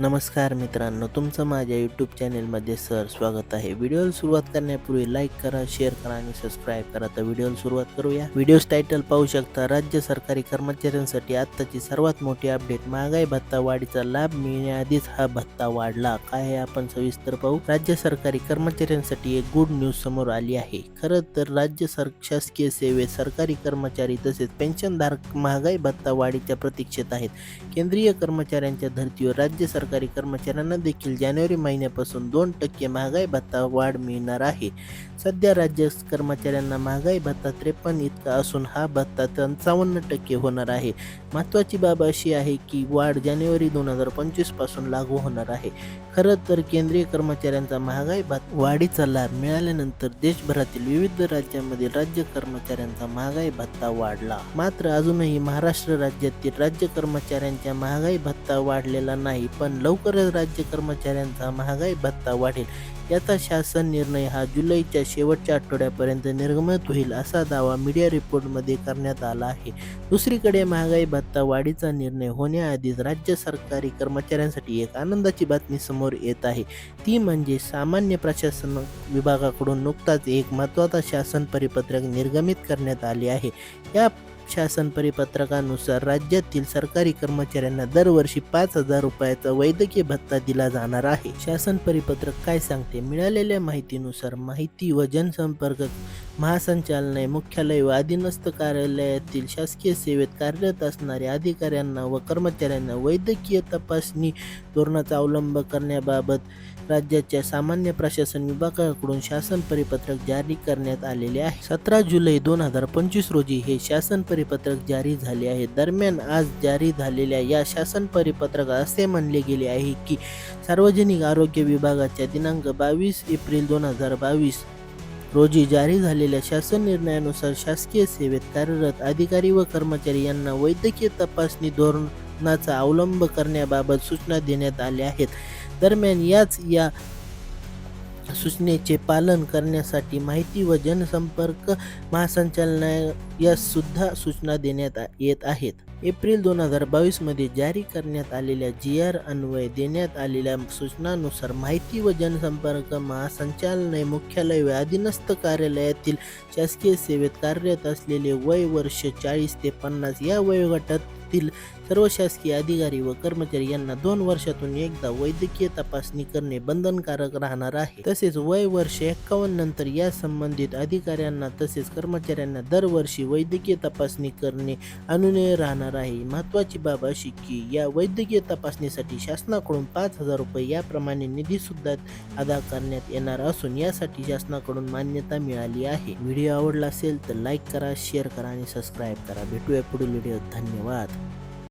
नमस्कार मित्रांनो तुमचं माझ्या यूट्यूब चॅनेलमध्ये सर स्वागत आहे. व्हिडिओला सुरुवात करण्यापूर्वी लाईक करा शेअर करा आणि सबस्क्राईब करा. तर व्हिडिओला सुरुवात करूया. व्हिडिओ टायटल पाहू शकता राज्य सरकारी कर्मचाऱ्यांसाठी आत्ताची सर्वात मोठी अपडेट महागाई भत्ता वाढीचा लाभ मिळण्याआधीच हा भत्ता वाढला. काय हे आपण सविस्तर पाहू? राज्य सरकारी कर्मचाऱ्यांसाठी एक गुड न्यूज समोर आली आहे. खरं तर राज्य सर शासकीय सेवेत सरकारी कर्मचारी तसेच पेन्शनधारक महागाई भत्ता वाढीच्या प्रतीक्षेत आहेत. केंद्रीय कर्मचाऱ्यांच्या धर्तीवर राज्य सरकार सरकारी कर्मचाऱ्यांना देखील जानेवारी महिन्यापासून दोन टक्के महागाई भत्ता वाढ मिळणार आहे. सध्या राज्य कर्मचाऱ्यांना महागाई भत्ता त्रेपन्न इतका असून हा भत्ता पंचावन्न टक्के होणार आहे. महत्त्वाची बाब अशी आहे की वाढ जानेवारी दोन हजार पंचवीसपासून लागू होणार आहे. खरं तर केंद्रीय कर्मचाऱ्यांचा महागाई भत्ता वाढीचा लाभ मिळाल्यानंतर देशभरातील विविध राज्यांमध्ये राज्य कर्मचाऱ्यांचा महागाई भत्ता वाढला. मात्र अजूनही महाराष्ट्र राज्यातील राज्य कर्मचाऱ्यांच्या महागाई भत्ता वाढलेला नाही पण लवकरच राज्य कर्मचाऱ्यांचा महागाई भत्ता वाढेल. याचा शासन निर्णय हा जुलैच्या शेवटच्या आठवड्यापर्यंत निर्गमित होईल असा दावा मीडिया रिपोर्टमध्ये करण्यात आला आहे. दुसरीकडे महागाई भत्ता वाढीचा निर्णय होण्याआधीच राज्य सरकारी कर्मचाऱ्यांसाठी एक आनंदाची बातमी समोर येत आहे. ती म्हणजे सामान्य प्रशासन विभागाकडून नुकताच एक महत्त्वाचा शासन परिपत्रक निर्गमित करण्यात आले आहे. या शासन परिपत्रकानुसार राज्यातील सरकारी कर्मचाऱ्यांना दरवर्षी पाच हजार रुपयाचा वैद्यकीय भत्ता दिला जाणार आहे. शासन परिपत्रक काय सांगते? मिळालेल्या माहितीनुसार माहिती व जनसंपर्क महासंचालनालय मुख्यालय व अधीनस्थ कार्यालयातील शासकीय सेवेत कार्यरत असणाऱ्या अधिकाऱ्यांना व कर्मचाऱ्यांना वैद्यकीय तपासणी धोरणाचा अवलंब करण्याबाबत राज्याच्या सामान्य प्रशासन विभागाकडून शासन परिपत्रक जारी करण्यात आलेले आहे. सतरा जुलै दोन हजार पंचवीस रोजी हे शासन परिपत्रक जारी झाले आहे. दरम्यान आज जारी झालेल्या या शासन परिपत्रकात असे म्हणले गेले आहे की सार्वजनिक आरोग्य विभागाच्या दिनांक बावीस एप्रिल दोन हजार बावीस रोजी जारी झालेल्या शासन निर्णयानुसार शासकीय सेवेत कार्यरत अधिकारी व कर्मचारी यांना वैद्यकीय तपासणी धोरणाचा अवलंब करण्याबाबत सूचना देण्यात आल्या आहेत. दरम्यान याच या सूचनेचे पालन करण्यासाठी माहिती व जनसंपर्क महासंचालनालयास सुद्धा सूचना देण्यात येत आहेत. एप्रिल दोन हजार बावीसमध्ये जारी करण्यात आलेल्या जी आर अन्वय देण्यात आलेल्या सूचनानुसार माहिती व जनसंपर्क महासंचालनालय मुख्यालय व अधीनस्थ कार्यालयातील शासकीय सेवेत कार्यरत असलेले वय वर्ष चाळीस ते पन्नास या वयोगटातील सर्व शासकीय अधिकारी व कर्मचारी यांना दोन वर्षातून एकदा वैद्यकीय तपासणी करणे बंधनकारक राहणार आहे. तसेच वय वर्ष एक्कावन्न नंतर या संबंधित अधिकाऱ्यांना तसेच कर्मचाऱ्यांना दरवर्षी वैद्यकीय तपासणी करणे अनुनय राहणार आहे. महत्त्वाची बाब अशी की या वैद्यकीय तपासणीसाठी शासनाकडून पाच हजार रुपये याप्रमाणे निधी सुद्धा अदा करण्यात येणार असून यासाठी शासनाकडून मान्यता मिळाली आहे. व्हिडिओ आवडला असेल तर लाईक करा शेअर करा आणि सबस्क्राईब करा. भेटूया पुढील व्हिडिओ धन्यवाद.